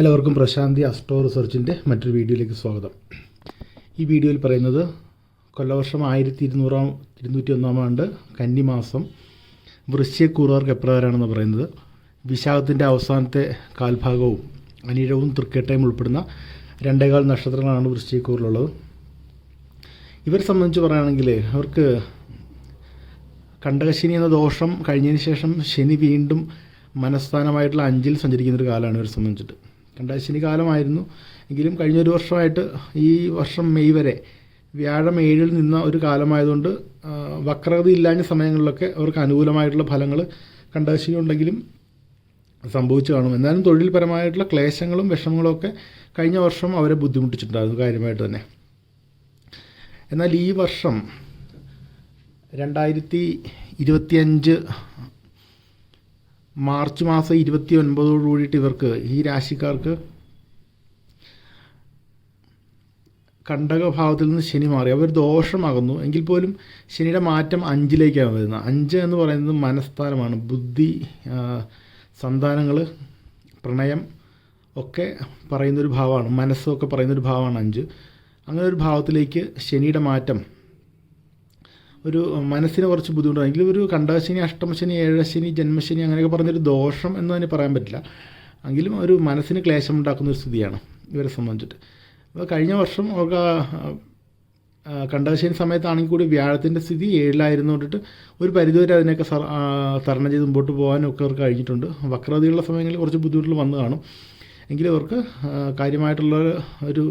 എല്ലാവർക്കും പ്രശാന്തി അസ്ട്രോ റിസർച്ചിന്റെ മറ്റൊരു വീഡിയോയിലേക്ക് സ്വാഗതം. ഈ വീഡിയോയിൽ പറയുന്നത് കൊല്ലവർഷം ആയിരത്തി ഇരുന്നൂറാം ഇരുന്നൂറ്റി ഒന്നാം ആണ്ട് കന്നിമാസം വൃശ്യക്കൂറുകാർക്ക് എപ്രകാരമാണെന്ന് പറയുന്നത്. വിശാഖത്തിന്റെ അവസാനത്തെ കാൽഭാഗവും അനിഴവും തൃക്കേട്ടയും ഉൾപ്പെടുന്ന രണ്ടേകാൽ നക്ഷത്രങ്ങളാണ് വൃശ്ചിക്കൂറിലുള്ളത് ഇവരെ സംബന്ധിച്ച് പറയുകയാണെങ്കിൽ അവർക്ക് കണ്ടകശനി എന്ന ദോഷം കഴിഞ്ഞതിന് ശേഷം ശനി വീണ്ടും മനസ്ഥാനമായിട്ടുള്ള അഞ്ചിൽ സഞ്ചരിക്കുന്ന ഒരു കാലമാണ് ഇവരെ സംബന്ധിച്ചിട്ട്. കണ്ടകശനി കാലമായിരുന്നു എങ്കിലും കഴിഞ്ഞൊരു വർഷമായിട്ട് ഈ വർഷം മെയ് വരെ വ്യാഴം ഏഴിൽ നിന്ന ഒരു കാലമായതുകൊണ്ട് വക്രത ഇല്ലാഞ്ഞ സമയങ്ങളിലൊക്കെ അവർക്ക് അനുകൂലമായിട്ടുള്ള ഫലങ്ങൾ കണ്ടാശിനി ഉണ്ടെങ്കിലും സംഭവിച്ചു കാണും. എന്നാലും തൊഴിൽപരമായിട്ടുള്ള ക്ലേശങ്ങളും വിഷമങ്ങളും ഒക്കെ കഴിഞ്ഞ വർഷം അവരെ ബുദ്ധിമുട്ടിച്ചിട്ടുണ്ടായിരുന്നു കാര്യമായിട്ട് തന്നെ. എന്നാൽ ഈ വർഷം രണ്ടായിരത്തി ഇരുപത്തിയഞ്ച് മാർച്ച് മാസം ഇരുപത്തി ഒൻപതോടുകൂടിയിട്ട് ഇവർക്ക് ഈ രാശിക്കാർക്ക് കണ്ടക ഭാവത്തിൽ നിന്ന് ശനി മാറി. അവർ ദോഷമാകുന്നു. എങ്കിൽ പോലും ശനിയുടെ മാറ്റം അഞ്ചിലേക്കാണ് വരുന്നത്. അഞ്ച് എന്ന് പറയുന്നത് മനസ്ഥാനമാണ് ബുദ്ധി സന്താനങ്ങൾ പ്രണയം ഒക്കെ പറയുന്നൊരു ഭാവമാണ്. മനസ്സൊക്കെ പറയുന്നൊരു ഭാവമാണ് അഞ്ച്. അങ്ങനെ ഒരു ഭാവത്തിലേക്ക് ശനിയുടെ മാറ്റം ഒരു മനസ്സിന് കുറച്ച് ബുദ്ധിമുട്ടാണ്. എങ്കിലും ഒരു കണ്ടശനി അഷ്ടമശനി ഏഴശനി ജന്മശനി അങ്ങനെയൊക്കെ പറഞ്ഞൊരു ദോഷം എന്ന് തന്നെ പറയാൻ പറ്റില്ല. എങ്കിലും ഒരു മനസ്സിന് ക്ലേശം ഉണ്ടാക്കുന്ന ഒരു സ്ഥിതിയാണ് ഇവരെ സംബന്ധിച്ചിട്ട്. അപ്പോൾ കഴിഞ്ഞ വർഷം അവർക്ക് കണ്ടശനി സമയത്താണെങ്കിൽ കൂടി വ്യാഴത്തിന്റെ സ്ഥിതി ഏഴിലായിരുന്നു കൊണ്ടിട്ട് ഒരു പരിധിവരെ അതിനൊക്കെ തരണം ചെയ്ത് മുമ്പോട്ട് പോകാനും ഒക്കെ അവർക്ക് കഴിഞ്ഞിട്ടുണ്ട്. വക്രതയുള്ള സമയങ്ങളിൽ കുറച്ച് ബുദ്ധിമുട്ടുകൾ വന്നു കാണും. എങ്കിലും അവർക്ക് കാര്യമായിട്ടുള്ള ഒരു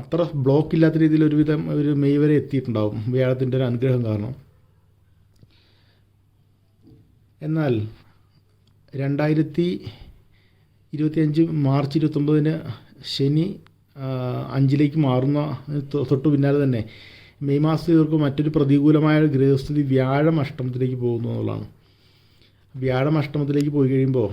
അത്ര ബ്ലോക്ക് ഇല്ലാത്ത രീതിയിൽ ഒരുവിധം ഒരു മെയ് വരെ എത്തിയിട്ടുണ്ടാവും വ്യാഴത്തിന്റെ ഒരു അനുഗ്രഹം കാരണം. എന്നാൽ രണ്ടായിരത്തി ഇരുപത്തിയഞ്ച് മാർച്ച് ഇരുപത്തൊമ്പതിന് ശനി അഞ്ചിലേക്ക് മാറുന്ന തൊട്ടു പിന്നാലെ തന്നെ മെയ് മാസത്തിൽ ഇവർക്ക് മറ്റൊരു പ്രതികൂലമായ ഗൃഹസ്ഥിതി വ്യാഴം അഷ്ടമത്തിലേക്ക് പോകുന്നു എന്നുള്ളതാണ്. വ്യാഴം അഷ്ടമത്തിലേക്ക് പോയി കഴിയുമ്പോൾ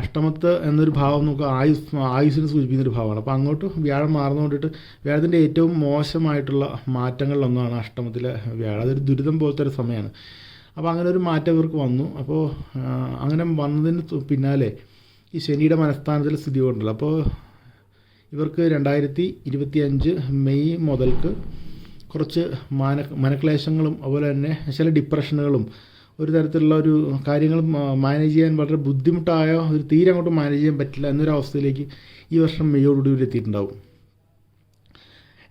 അഷ്ടമത്ത് എന്നൊരു ഭാവം നമുക്ക് ആയുസ് ആയുസിനെ സൂചിപ്പിക്കുന്ന ഒരു ഭാവമാണ്. അപ്പോൾ അങ്ങോട്ട് വ്യാഴം മാറുന്നതുകൊണ്ടിട്ട് വ്യാഴത്തിന്റെ ഏറ്റവും മോശമായിട്ടുള്ള മാറ്റങ്ങളിലൊന്നാണ് അഷ്ടമത്തിലെ വ്യാഴം. അതൊരു ദുരിതം പോലത്തെ ഒരു സമയമാണ്. അപ്പോൾ അങ്ങനെ ഒരു മാറ്റം ഇവർക്ക് വന്നു. അപ്പോൾ അങ്ങനെ വന്നതിന് പിന്നാലെ ഈ ശനിയുടെ മനസ്ഥാനത്തിൽ സ്ഥിതി കൊണ്ടല്ലോ അപ്പോൾ ഇവർക്ക് രണ്ടായിരത്തി ഇരുപത്തി അഞ്ച് മെയ് മുതൽക്ക് കുറച്ച് മാന മനക്ലേശങ്ങളും അതുപോലെ തന്നെ ചില ഡിപ്രഷനുകളും ഒരു തരത്തിലുള്ള ഒരു കാര്യങ്ങൾ മാനേജ് ചെയ്യാൻ വളരെ ബുദ്ധിമുട്ടായ ഒരു തീരെ അങ്ങോട്ട് മാനേജ് ചെയ്യാൻ പറ്റില്ല എന്നൊരു അവസ്ഥയിലേക്ക് ഈ വർഷം മെയ്യോടുകൂടി ഒരു എത്തിയിട്ടുണ്ടാവും.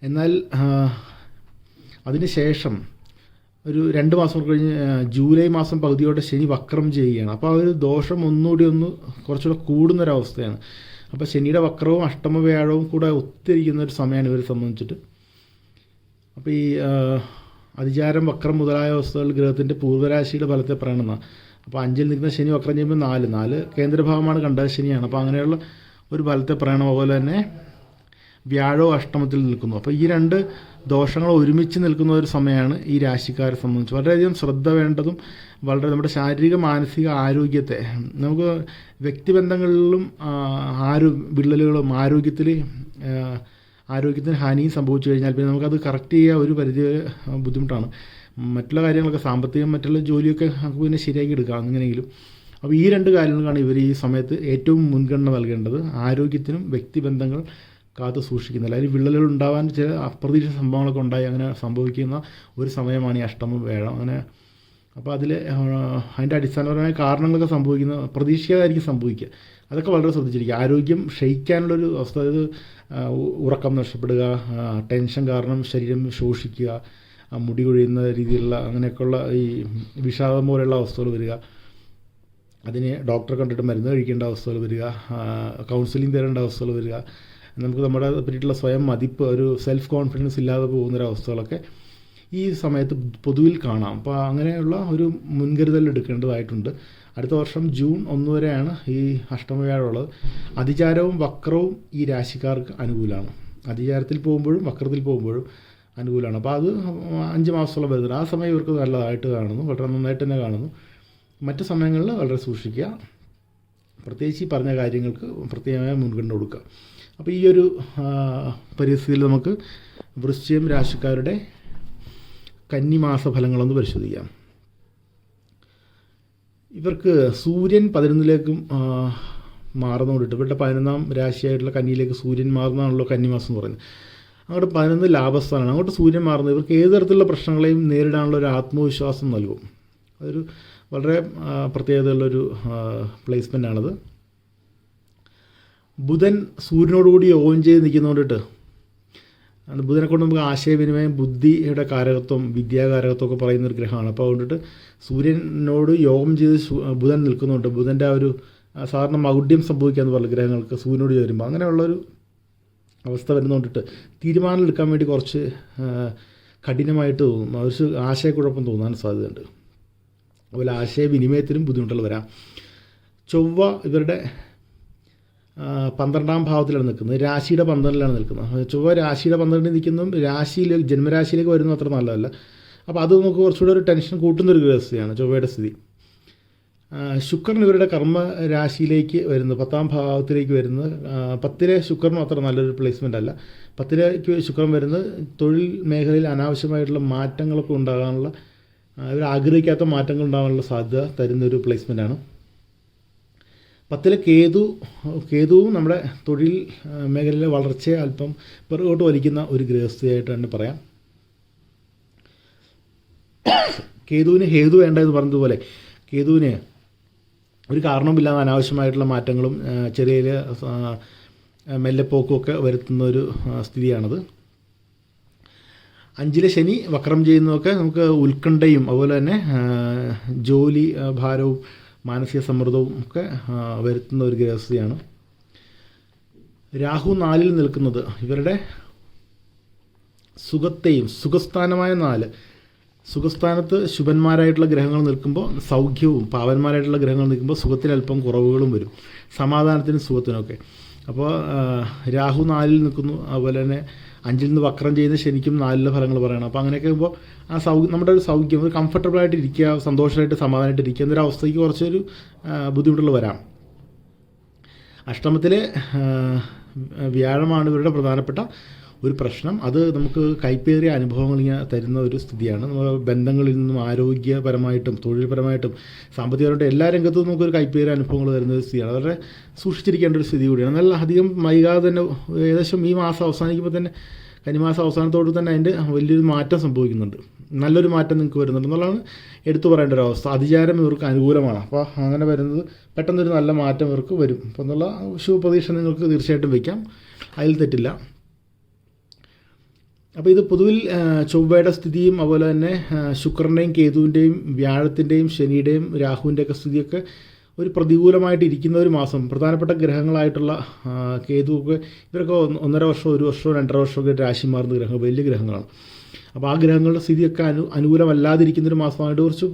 എന്നാൽ അതിനുശേഷം അതിന് ശേഷം ഒരു രണ്ട് മാസം കഴിഞ്ഞ് ജൂലൈ മാസം പകുതിയോടെ ശനി വക്രം ചെയ്യുകയാണ്. അപ്പോൾ ആ ഒരു ദോഷം ഒന്നുകൂടി ഒന്ന് കുറച്ചുകൂടെ കൂടുന്നൊരവസ്ഥയാണ്. അപ്പോൾ ശനിയുടെ വക്രവും അഷ്ടമ വ്യാഴവും കൂടെ ഒത്തിരിക്കുന്ന ഒരു സമയമാണ് ഇവരെ സംബന്ധിച്ചിട്ട്. അപ്പോൾ ഈ അതിചാരം വക്രം മുതലായ അവസ്ഥകൾ ഗ്രഹത്തിന്റെ പൂർവരാശിയുടെ ഫലത്തെ പറയണമെന്ന അപ്പോൾ അഞ്ചിൽ നിൽക്കുന്ന ശനി വക്രം ചെയ്യുമ്പോൾ നാല്. നാല് കേന്ദ്രഭാവമാണ് കണ്ടത് ശനിയാണ്. അപ്പോൾ അങ്ങനെയുള്ള ഒരു ഫലത്തെ പറയണം. അതുപോലെ തന്നെ വ്യാഴോ അഷ്ടമത്തിൽ നിൽക്കുന്നു. അപ്പോൾ ഈ രണ്ട് ദോഷങ്ങൾ ഒരുമിച്ച് നിൽക്കുന്ന ഒരു സമയമാണ് ഈ രാശിക്കാരെ സംബന്ധിച്ച്. വളരെയധികം ശ്രദ്ധ വേണ്ടതും വളരെ നമ്മുടെ ശാരീരിക മാനസിക ആരോഗ്യത്തെ നമുക്ക് വ്യക്തിബന്ധങ്ങളിലും ആരോ വിള്ളലുകളും ആരോഗ്യത്തിൽ ആരോഗ്യത്തിന് ഹാനിയും സംഭവിച്ചു കഴിഞ്ഞാൽ പിന്നെ നമുക്കത് കറക്റ്റ് ചെയ്യുക ഒരു പരിധി ബുദ്ധിമുട്ടാണ്. മറ്റുള്ള കാര്യങ്ങളൊക്കെ സാമ്പത്തികം മറ്റുള്ള ജോലിയൊക്കെ നമുക്ക് പിന്നെ ശരിയാക്കി എടുക്കാം അങ്ങനെയെങ്കിലും. അപ്പോൾ ഈ രണ്ട് കാര്യങ്ങളാണ് ഇവർ ഈ സമയത്ത് ഏറ്റവും മുൻഗണന നൽകേണ്ടത്. ആരോഗ്യത്തിനും വ്യക്തിബന്ധങ്ങൾ കാത്തു സൂക്ഷിക്കുന്നില്ല അതിൽ വിള്ളലുകൾ ഉണ്ടാവാൻ ചില അപ്രതീക്ഷിത സംഭവങ്ങളൊക്കെ ഉണ്ടായി അങ്ങനെ സംഭവിക്കുന്ന ഒരു സമയമാണ് ഈ അഷ്ടമം വേഴം. അങ്ങനെ അപ്പോൾ അതിൽ അതിന്റെ അടിസ്ഥാനപരമായ കാരണങ്ങളൊക്കെ സംഭവിക്കുന്ന പ്രതീക്ഷിക്കാതായിരിക്കും സംഭവിക്കുക. അതൊക്കെ വളരെ ശ്രദ്ധിച്ചിരിക്കുക. ആരോഗ്യം ക്ഷയിക്കാനുള്ളൊരു അവസ്ഥ അതായത് ഉറക്കം നഷ്ടപ്പെടുക ടെൻഷൻ കാരണം ശരീരം ശോഷിക്കുക മുടി കൊഴിയുന്ന രീതിയിലുള്ള അങ്ങനെയൊക്കെയുള്ള ഈ വിഷാദം പോലെയുള്ള അവസ്ഥകൾ വരിക. അതിന് ഡോക്ടറെ കണ്ടിട്ട് മരുന്ന് കഴിക്കേണ്ട അവസ്ഥകൾ വരിക കൗൺസിലിംഗ് തരേണ്ട അവസ്ഥകൾ വരിക. നമുക്ക് നമ്മുടെ പറ്റിയിട്ടുള്ള സ്വയം മതിപ്പ് ഒരു സെൽഫ് കോൺഫിഡൻസ് ഇല്ലാതെ പോകുന്നൊരവസ്ഥകളൊക്കെ ഈ സമയത്ത് പൊതുവിൽ കാണാം. അപ്പോൾ അങ്ങനെയുള്ള ഒരു മുൻകരുതൽ എടുക്കേണ്ടതായിട്ടുണ്ട്. അടുത്ത വർഷം ജൂൺ ഒന്ന് വരെയാണ് ഈ അഷ്ടമവ്യാഴമുള്ളത്. അതിചാരവും വക്രവും ഈ രാശിക്കാർക്ക് അനുകൂലമാണ്. അതിചാരത്തിൽ പോകുമ്പോഴും വക്രത്തിൽ പോകുമ്പോഴും അനുകൂലമാണ്. അപ്പോൾ അത് അഞ്ച് മാസത്തോളം വരുന്നത് ആ സമയം ഇവർക്ക് നല്ലതായിട്ട് കാണുന്നു. വളരെ നന്നായിട്ട് തന്നെ കാണുന്നു. മറ്റ് സമയങ്ങളിൽ വളരെ സൂക്ഷിക്കുക. പ്രത്യേകിച്ച് ഈ പറഞ്ഞ കാര്യങ്ങൾക്ക് പ്രത്യേകമായ മുൻഗണന കൊടുക്കുക. അപ്പോൾ ഈ ഒരു പരിസ്ഥിതിയിൽ നമുക്ക് വൃശ്ചികം രാശിക്കാരുടെ കന്നിമാസ ഫലങ്ങളൊന്ന് പരിശോധിക്കാം. ഇവർക്ക് സൂര്യൻ പതിനൊന്നിലേക്കും ആ, മാറുന്ന കൊണ്ടിട്ട് ഇവരുടെ പതിനൊന്നാം രാശിയായിട്ടുള്ള കന്നിയിലേക്ക് സൂര്യൻ മാറുന്നതാണല്ലോ കന്നിമാസം എന്ന് പറയുന്നത്. അങ്ങോട്ട് പതിനൊന്ന് ലാഭസ്ഥാനമാണ്. അങ്ങോട്ട് സൂര്യൻ മാറുന്നത് ഇവർക്ക് ഏത് തരത്തിലുള്ള പ്രശ്നങ്ങളെയും നേരിടാനുള്ള ഒരു ആത്മവിശ്വാസം നൽകും. അതൊരു വളരെ പ്രത്യേകതയുള്ളൊരു പ്ലേസ്മെന്റ് ആണത്. ബുധൻ സൂര്യനോടുകൂടി യോഗം ചെയ്ത് നിൽക്കുന്നതുകൊണ്ടിട്ട് ബുധനെ കൊണ്ട് നമുക്ക് ആശയവിനിമയം ബുദ്ധിയുടെ കാരകത്വം വിദ്യാകാരകത്വം ഒക്കെ പറയുന്ന ഒരു ഗ്രഹമാണ്. അപ്പോൾ അതുകൊണ്ടിട്ട് സൂര്യനോട് യോഗം ചെയ്ത് ബുധൻ നിൽക്കുന്നുണ്ട്. ബുധന്റെ ആ ഒരു സാധാരണ മൗഢ്യം സംഭവിക്കാന്ന് പറഞ്ഞ ഗ്രഹങ്ങൾക്ക് സൂര്യനോട് ചേരുമ്പോൾ അങ്ങനെയുള്ളൊരു അവസ്ഥ വരുന്നതുകൊണ്ടിട്ട് തീരുമാനം എടുക്കാൻ വേണ്ടി കുറച്ച് കഠിനമായിട്ട് തോന്നും. അവർ ആശയക്കുഴപ്പം തോന്നാൻ സാധ്യതയുണ്ട്. അതുപോലെ ആശയവിനിമയത്തിനും ബുദ്ധിമുട്ടുകൾ വരാം. ചൊവ്വ ഇവരുടെ പന്ത്രണ്ടാം ഭാവത്തിലാണ് നിൽക്കുന്നത്. രാശിയുടെ പന്ത്രണ്ടിലാണ് നിൽക്കുന്നത്. ചൊവ്വ രാശിയുടെ പന്ത്രണ്ടിൽ നിൽക്കുന്നതും രാശിയിലേക്ക് ജന്മരാശിയിലേക്ക് വരുന്നത് അത്ര നല്ലതല്ല. അപ്പോൾ അത് നമുക്ക് കുറച്ചുകൂടെ ഒരു ടെൻഷൻ കൂട്ടുന്ന കൂട്ടുന്നൊരു വ്യവസ്ഥയാണ് ചൊവ്വയുടെ സ്ഥിതി. ശുക്രൻ ഇവരുടെ കർമ്മ രാശിയിലേക്ക് വരുന്നു. പത്താം ഭാവത്തിലേക്ക് വരുന്നത് പത്തിലെ ശുക്രനും അത്ര നല്ലൊരു പ്ലേസ്മെന്റ് അല്ല. പത്തിലേക്ക് ശുക്രൻ വരുന്നത് തൊഴിൽ മേഖലയിൽ അനാവശ്യമായിട്ടുള്ള മാറ്റങ്ങളൊക്കെ ഉണ്ടാകാനുള്ള ഇവർ ആഗ്രഹിക്കാത്ത മാറ്റങ്ങൾ ഉണ്ടാകാനുള്ള സാധ്യത തരുന്നൊരു പ്ലേസ്മെന്റാണ് പത്തിലെ കേതു കേതുവും നമ്മുടെ തൊഴിൽ മേഖലയിലെ വളർച്ചയെ അല്പം പിറകോട്ട് വലിക്കുന്ന ഒരു ഗൃഹസ്ഥയായിട്ട് തന്നെ പറയാം. കേതുവിന് ഹേതു വേണ്ട എന്ന് പറഞ്ഞതുപോലെ കേതുവിന് ഒരു കാരണമില്ലാതെ അനാവശ്യമായിട്ടുള്ള മാറ്റങ്ങളും ചെറിയ മെല്ലെപ്പോക്കുമൊക്കെ വരുത്തുന്ന ഒരു സ്ഥിതിയാണത്. അഞ്ചിലെ ശനി വക്രം ചെയ്യുന്നതൊക്കെ നമുക്ക് ഉത്കണ്ഠയും അതുപോലെ തന്നെ ജോലി ഭാരവും മാനസിക സമ്മർദ്ദവും ഒക്കെ വരുത്തുന്ന ഒരു ഗ്രഹസ്ഥിതിയാണ് രാഹു നാലിൽ നിൽക്കുന്നത് ഇവരുടെ സുഖത്തെയും സുഖസ്ഥാനമായ നാല്. സുഖസ്ഥാനത്ത് ശുഭന്മാരായിട്ടുള്ള ഗ്രഹങ്ങൾ നിൽക്കുമ്പോൾ സൗഖ്യവും പാവന്മാരായിട്ടുള്ള ഗ്രഹങ്ങൾ നിൽക്കുമ്പോൾ സുഖത്തിന് അല്പം കുറവുകളും വരും. സമാധാനത്തിനും സുഖത്തിനൊക്കെ അപ്പോൾ രാഹു നാലിൽ നിൽക്കുന്നു. അതുപോലെ തന്നെ അഞ്ചിൽ നിന്ന് വക്രം ചെയ്യുന്ന ശനിക്കും നാലിലെ ഫലങ്ങൾ പറയണം. അപ്പോൾ അങ്ങനെയൊക്കെ ആകുമ്പോൾ ആ സൗ നമ്മുടെ ഒരു സൗഖ്യം ഒരു കംഫർട്ടബിൾ ആയിട്ട് ഇരിക്കുക സന്തോഷമായിട്ട് സമാധാനമായിട്ട് ഇരിക്കുക എന്നൊരു അവസ്ഥയ്ക്ക് കുറച്ചൊരു ബുദ്ധിമുട്ടുകൾ വരാം. അഷ്ടമത്തിലെ വ്യാഴമാണ് ഇവരുടെ പ്രധാനപ്പെട്ട ഒരു പ്രശ്നം. അത് നമുക്ക് കൈപ്പേറിയ അനുഭവങ്ങൾ ഇങ്ങനെ തരുന്ന ഒരു സ്ഥിതിയാണ്. നമ്മുടെ ബന്ധങ്ങളിൽ നിന്നും ആരോഗ്യപരമായിട്ടും തൊഴിൽപരമായിട്ടും സാമ്പത്തികപരമായിട്ടും എല്ലാ രംഗത്തും നമുക്കൊരു കൈപ്പേറിയ അനുഭവങ്ങൾ തരുന്ന ഒരു സ്ഥിതിയാണ്. വളരെ സൂക്ഷിച്ചിരിക്കേണ്ട ഒരു സ്ഥിതി കൂടിയാണ്. നല്ല അധികം വൈകാതെ തന്നെ ഏകദേശം ഈ മാസം അവസാനിക്കുമ്പോൾ തന്നെ കന്നിമാസം അവസാനത്തോട് തന്നെ അതിന്റെ വലിയൊരു മാറ്റം സംഭവിക്കുന്നുണ്ട്. നല്ലൊരു മാറ്റം നിങ്ങൾക്ക് വരുന്നുണ്ട് എന്നുള്ളതാണ് എടുത്തു പറയേണ്ട ഒരു അവസ്ഥ. അതിചാരം ഇവർക്ക് അനുകൂലമാണ്. അപ്പോൾ അങ്ങനെ വരുന്നത് പെട്ടെന്നൊരു നല്ല മാറ്റം ഇവർക്ക് വരും. അപ്പോൾ എന്നുള്ള ശുഭപ്രതീക്ഷ നിങ്ങൾക്ക് തീർച്ചയായിട്ടും വയ്ക്കാം അതിൽ തെറ്റില്ല. അപ്പോൾ ഇത് പൊതുവിൽ ചൊവ്വയുടെ സ്ഥിതിയും അതുപോലെ തന്നെ ശുക്രന്റെയും കേതുവിന്റെയും വ്യാഴത്തിന്റെയും ശനിയുടെയും രാഹുവിന്റെയൊക്കെ സ്ഥിതിയൊക്കെ ഒരു പ്രതികൂലമായിട്ട് ഇരിക്കുന്ന ഒരു മാസം. പ്രധാനപ്പെട്ട ഗ്രഹങ്ങളായിട്ടുള്ള കേതു കേതുവൊക്കെ ഇവരൊക്കെ ഒന്നര വർഷം ഒരു വർഷമോ രണ്ടര വർഷമൊക്കെ രാശി മാറുന്ന ഗ്രഹങ്ങൾ വലിയ ഗ്രഹങ്ങളാണ്. അപ്പോൾ ആ ഗ്രഹങ്ങളുടെ സ്ഥിതിയൊക്കെ അനു അനുകൂലമല്ലാതിരിക്കുന്നൊരു മാസമായിട്ട് കുറച്ച്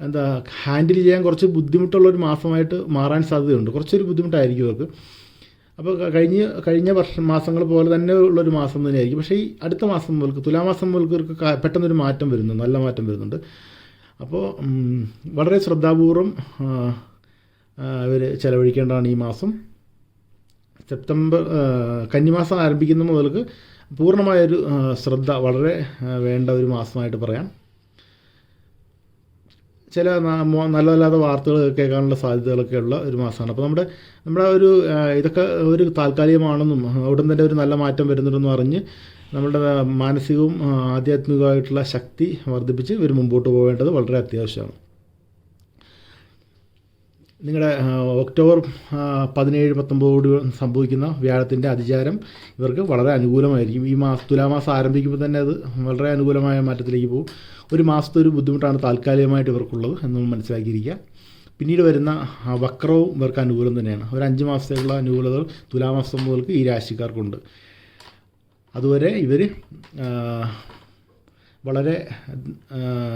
എന്താ ഹാൻഡിൽ ചെയ്യാൻ കുറച്ച് ബുദ്ധിമുട്ടുള്ള ഒരു മാസമായിട്ട് മാറാൻ സാധ്യതയുണ്ട്. കുറച്ചൊരു ബുദ്ധിമുട്ടായിരിക്കും അവർക്ക് അപ്പോൾ കഴിഞ്ഞ കഴിഞ്ഞ വർഷം മാസങ്ങൾ പോലെ തന്നെ ഉള്ളൊരു മാസം തന്നെയായിരിക്കും. പക്ഷേ ഈ അടുത്ത മാസം മുതൽക്ക് തുലാമാസം മുതൽക്ക് പെട്ടെന്നൊരു മാറ്റം വരുന്നു നല്ല മാറ്റം വരുന്നുണ്ട്. അപ്പോൾ വളരെ ശ്രദ്ധാപൂർവം ഇവർ ചിലവഴിക്കേണ്ടതാണ് ഈ മാസം. സെപ്റ്റംബർ കന്നിമാസം ആരംഭിക്കുന്ന മുതൽക്ക് പൂർണമായൊരു ശ്രദ്ധ വളരെ വേണ്ട ഒരു മാസമായിട്ട് പറയാം. ചില നല്ല നല്ലതല്ലാത്ത വാർത്തകൾ കേൾക്കാനുള്ള സാധ്യതകളൊക്കെ ഉള്ള ഒരു മാസമാണ്. അപ്പോൾ നമ്മുടെ നമ്മുടെ ഒരു ഇതൊക്കെ ഒരു താൽക്കാലികമാണെന്നും ഉടൻ തന്നെ ഒരു നല്ല മാറ്റം വരുന്നുണ്ടെന്നും അറിഞ്ഞ് നമ്മുടെ മാനസികവും ആധ്യാത്മികവുമായിട്ടുള്ള ശക്തി വർദ്ധിപ്പിച്ച് ഇവർ മുമ്പോട്ട് പോകേണ്ടത് വളരെ അത്യാവശ്യമാണ്. നിങ്ങളുടെ ഒക്ടോബർ പതിനേഴ് പത്തൊമ്പതോട് സംഭവിക്കുന്ന വ്യാഴത്തിന്റെ അതിചാരം ഇവർക്ക് വളരെ അനുകൂലമായിരിക്കും. ഈ മാസം തുലാമാസം ആരംഭിക്കുമ്പോൾ തന്നെ അത് വളരെ അനുകൂലമായ മാറ്റത്തിലേക്ക് പോകും. ഒരു മാസത്തെ ഒരു ബുദ്ധിമുട്ടാണ് താൽക്കാലികമായിട്ട് ഇവർക്കുള്ളത് എന്ന് മനസ്സിലാക്കിയിരിക്കുക. പിന്നീട് വരുന്ന വക്രവും ഇവർക്ക് അനുകൂലം തന്നെയാണ്. ഒരു അഞ്ച് മാസത്തേക്കുള്ള അനുകൂലതകൾ തുലാമാസം മുതൽക്ക് ഈ രാശിക്കാർക്കുണ്ട്. അതുവരെ ഇവർ വളരെ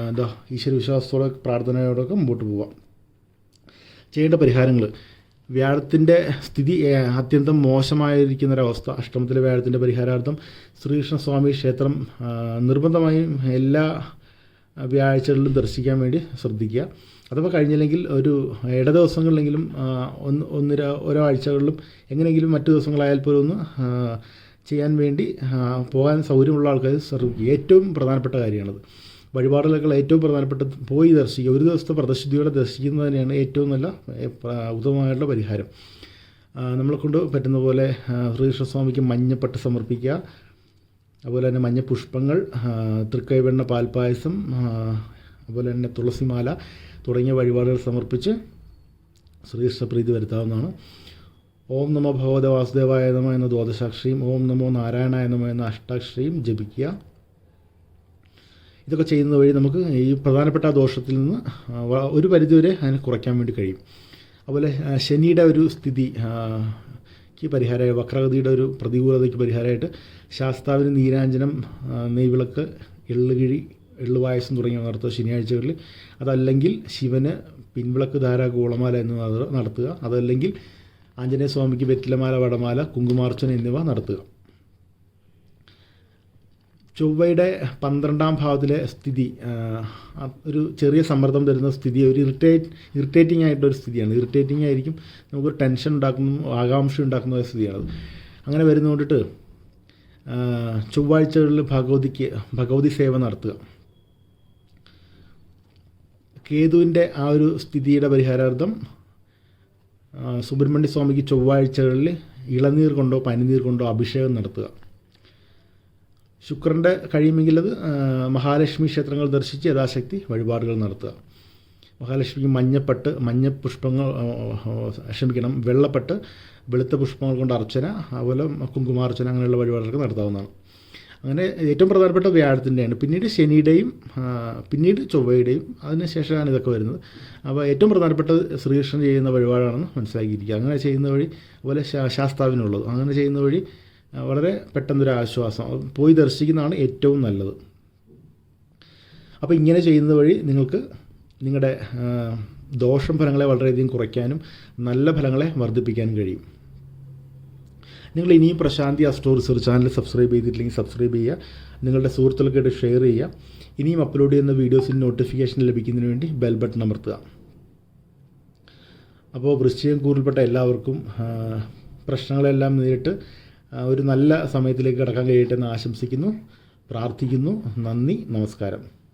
എന്താ ഈശ്വര വിശ്വാസത്തോടെ പ്രാർത്ഥനയോടൊക്കെ മുമ്പോട്ട് പോവാം. ചെയ്യേണ്ട പരിഹാരങ്ങൾ വ്യാഴത്തിന്റെ സ്ഥിതി അത്യന്തം മോശമായിരിക്കുന്ന ഒരവസ്ഥ അഷ്ടമത്തിലെ വ്യാഴത്തിന്റെ പരിഹാരാർത്ഥം ശ്രീകൃഷ്ണസ്വാമി ക്ഷേത്രം നിർബന്ധമായും എല്ലാ വ്യാഴ്ചകളിലും ദർശിക്കാൻ വേണ്ടി ശ്രദ്ധിക്കുക. അഥവാ കഴിഞ്ഞില്ലെങ്കിൽ ഒരു ഇട ദിവസങ്ങളിലെങ്കിലും ഒന്ന് ഓരോ ആഴ്ചകളിലും എങ്ങനെയെങ്കിലും മറ്റു ദിവസങ്ങളായാൽ പോലും ഒന്ന് ചെയ്യാൻ വേണ്ടി പോകാൻ സൗകര്യമുള്ള ആൾക്കാർ ശ്രമിക്കുക ഏറ്റവും പ്രധാനപ്പെട്ട കാര്യമാണത്. വഴിപാടുകളൊക്കെ ഏറ്റവും പ്രധാനപ്പെട്ട പോയി ദർശിക്കുക. ഒരു ദിവസത്തെ പ്രദർശിതിയോടെ ദർശിക്കുന്നത് തന്നെയാണ് ഏറ്റവും നല്ല ഉത്തമമായിട്ടുള്ള പരിഹാരം. നമ്മളെ കൊണ്ട് പറ്റുന്ന പോലെ ശ്രീകൃഷ്ണസ്വാമിക്ക് മഞ്ഞപ്പട്ട് സമർപ്പിക്കുക. അതുപോലെ തന്നെ മഞ്ഞ പുഷ്പങ്ങൾ തൃക്കൈവെണ്ണ പാൽപ്പായസം അതുപോലെ തന്നെ തുളസിമാല തുടങ്ങിയ വഴിപാടുകൾ സമർപ്പിച്ച് ശ്രീകൃഷ്ണപ്രീതി വരുത്താവുന്നതാണ്. ഓം നമോ ഭഗവത വാസുദേവായ നമ എന്ന ദ്വാദശാക്ഷരിയും ഓം നമോ നാരായണായ നമ എന്ന അഷ്ടാക്ഷരിയും ജപിക്കുക. ഇതൊക്കെ ചെയ്യുന്ന വഴി നമുക്ക് ഈ പ്രധാനപ്പെട്ട ദോഷത്തിൽ നിന്ന് ഒരു പരിധിവരെ അതിനെ കുറയ്ക്കാൻ വേണ്ടി കഴിയും. അതുപോലെ ശനിയുടെ ഒരു സ്ഥിതി പരിഹാരമായി വക്രഗതിയുടെ ഒരു പ്രതികൂലതയ്ക്ക് പരിഹാരമായിട്ട് ശാസ്താവിന് നീരാഞ്ജനം നെയ്വിളക്ക് എള്ളുകിഴി എള്ളുവായസം തുടങ്ങിയ നടത്തുക ശനിയാഴ്ചകളിൽ. അതല്ലെങ്കിൽ ശിവന് പിൻവിളക്ക് ധാരാ ഗോളമാല എന്ന് നട- നടത്തുക. അതല്ലെങ്കിൽ ആഞ്ജനേയ സ്വാമിക്ക് വെറ്റിലമാല വടമാല കുങ്കുമാർച്ചന എന്നിവ നടത്തുക. ചൊവ്വയുടെ പന്ത്രണ്ടാം ഭാവത്തിലെ സ്ഥിതി ഒരു ചെറിയ സമ്മർദ്ദം തരുന്ന സ്ഥിതി ഒരു ഇറിറ്റേറ്റ് ഇറിറ്റേറ്റിംഗ് ആയിട്ടൊരു സ്ഥിതിയാണ്. ഇറിറ്റേറ്റിംഗ് ആയിരിക്കും നമുക്കൊരു ടെൻഷൻ ഉണ്ടാക്കുന്ന ആകാംക്ഷ ഉണ്ടാക്കുന്ന ഒരു സ്ഥിതിയാണ്. അങ്ങനെ വരുന്നോണ്ടിട്ട് ചൊവ്വാഴ്ചകളിൽ ഭഗവതിക്ക് ഭഗവതി സേവ നടത്തുക. കേതുവിന്റെ ആ ഒരു സ്ഥിതിയുടെ പരിഹാരാർത്ഥം സുബ്രഹ്മണ്യ സ്വാമിക്ക് ചൊവ്വാഴ്ചകളിൽ ഇളനീർ കൊണ്ടോ പനിനീർ കൊണ്ടോ അഭിഷേകം നടത്തുക. ശുക്രന്റെ കഴിയുമെങ്കിൽ അത് മഹാലക്ഷ്മി ക്ഷേത്രങ്ങൾ ദർശിച്ച് യഥാശക്തി വഴിപാടുകൾ നടത്തുക. മഹാലക്ഷ്മിക്ക് മഞ്ഞപ്പെട്ട് മഞ്ഞ പുഷ്പങ്ങൾ ക്ഷമിക്കണം വെള്ളപ്പെട്ട് വെളുത്ത പുഷ്പങ്ങൾ കൊണ്ട് അർച്ചന അതുപോലെ കുങ്കുമാർച്ചന അങ്ങനെയുള്ള വഴിപാടുകൾ നടത്താവുന്നതാണ്. അങ്ങനെ ഏറ്റവും പ്രധാനപ്പെട്ട വ്യാഴത്തിന്റെയാണ്. പിന്നീട് ശനിയുടെയും പിന്നീട് ചൊവ്വയുടെയും അതിനുശേഷമാണ് ഇതൊക്കെ വരുന്നത്. അപ്പോൾ ഏറ്റവും പ്രധാനപ്പെട്ടത് ശ്രീകൃഷ്ണൻ ചെയ്യുന്ന വഴിപാടാണെന്ന് മനസ്സിലാക്കിയിരിക്കുക. അങ്ങനെ ചെയ്യുന്ന വഴി അതുപോലെ ശാസ്താവിനുള്ളത്. അങ്ങനെ ചെയ്യുന്ന വഴി വളരെ പെട്ടെന്നൊരു ആശ്വാസം. പോയി ദർശിക്കുന്നതാണ് ഏറ്റവും നല്ലത്. അപ്പോൾ ഇങ്ങനെ ചെയ്യുന്നത് വഴി നിങ്ങൾക്ക് നിങ്ങളുടെ ദോഷം ഫലങ്ങളെ വളരെയധികം കുറയ്ക്കാനും നല്ല ഫലങ്ങളെ വർദ്ധിപ്പിക്കാനും കഴിയും. നിങ്ങൾ ഇനിയും Prashanti astro research channel subscribe ചെയ്തിട്ടില്ലെങ്കിൽ സബ്സ്ക്രൈബ് ചെയ്യുക. നിങ്ങളുടെ സുഹൃത്തുക്കൾക്കായിട്ട് ഷെയർ ചെയ്യുക. ഇനിയും അപ്ലോഡ് ചെയ്യുന്ന വീഡിയോസിന് നോട്ടിഫിക്കേഷൻ ലഭിക്കുന്നതിന് വേണ്ടി ബെൽ ബട്ടൺ അമർത്തുക. അപ്പോൾ വൃശ്ചികം കൂറിൽപ്പെട്ട എല്ലാവർക്കും പ്രശ്നങ്ങളെല്ലാം നേരിട്ട് ഒരു നല്ല സമയത്തിലേക്ക് കടക്കാൻ കഴിയട്ടെ എന്ന് ആശംസിക്കുന്നു. പ്രാർത്ഥിക്കുന്നു. നന്ദി. നമസ്കാരം.